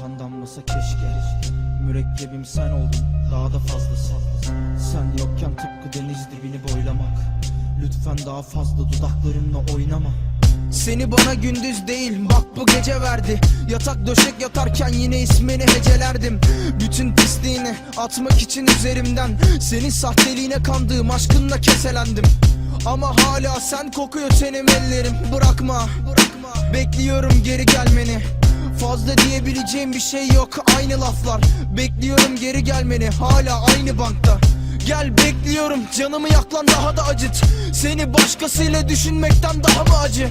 kan damlasa keşke. Mürekkebim sen oldun daha da fazlası. Sen yokken tıpkı deniz dibini boylamak. Lütfen daha fazla dudaklarımla oynama. Seni bana gündüz değil bak bu gece verdi. Yatak döşek yatarken yine ismini hecelerdim. Bütün pisliğini atmak için üzerimden. Senin sahteliğine kandığım aşkınla keselendim. Ama hala sen kokuyor tenim ellerim Bırakma, bırakma. Bekliyorum geri gelmeni Fazla diyebileceğim bir şey yok aynı laflar. Bekliyorum geri gelmeni hala aynı bankta. Gel bekliyorum canımı yak lan daha da acıt. Seni başkasıyla düşünmekten daha mı acı?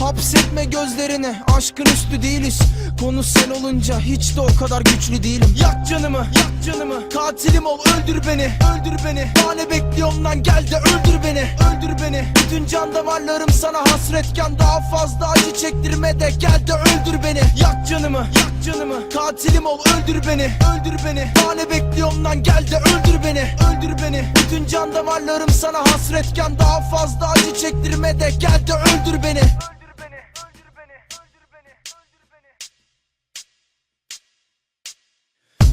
Hapsetme gözlerini aşkın üstü değiliz. Konu sen olunca hiç de o kadar güçlü değilim. Yak canımı yak canımı. Katilim ol öldür beni öldür beni. Daha ne bekliyorum lan gel de öldür beni. öldür beni Bütün can damarlarım sana hasretken. Daha fazla acı çektirme de gel de öldür beni. Yak canımı yak canımı. Katilim ol öldür beni öldür beni. Daha ne bekliyorum lan gel de öldür beni öldür beni. Bütün can damarlarım sana hasretken. Daha fazla acı çektirme de gel de öldür beni.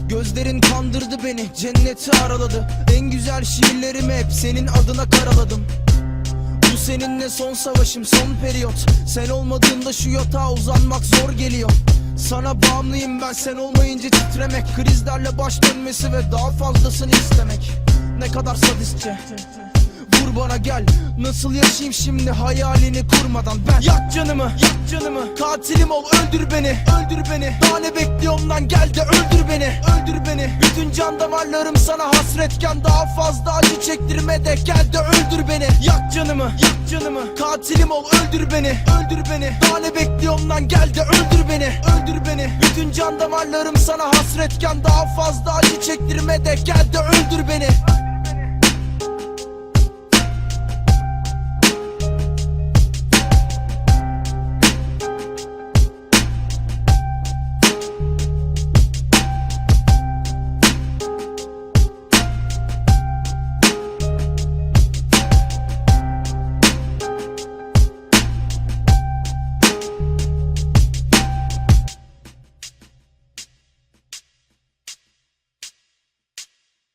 Gözlerin kandırdı beni cenneti araladı. En güzel şiirlerimi hep senin adına karaladım seninle son savaşım son periyot. Sen olmadığında şu yatağa uzanmak zor geliyor. Sana bağımlıyım ben sen olmayınca titremek. Krizlerle baş dönmesi ve daha fazlasını istemek. Ne kadar sadistçe. Vur bana gel Nasıl yaşayayım şimdi hayalini kurmadan? Ben Yak canımı yak canımı. Katilim ol öldür beni öldür beni. Daha ne bekliyorum lan? Gel de öldür öldür beni. Bütün can damarlarım sana hasretken. Daha fazla acı çektirme de gel de öldür beni. Yak canımı yak canımı. Katilim ol öldür beni. Öldür beni. Daha ne bekliyorum lan? Gel de öldür beni. Öldür beni. Bütün can damarlarım sana hasretken. Daha fazla acı çektirme de gel de öldür beni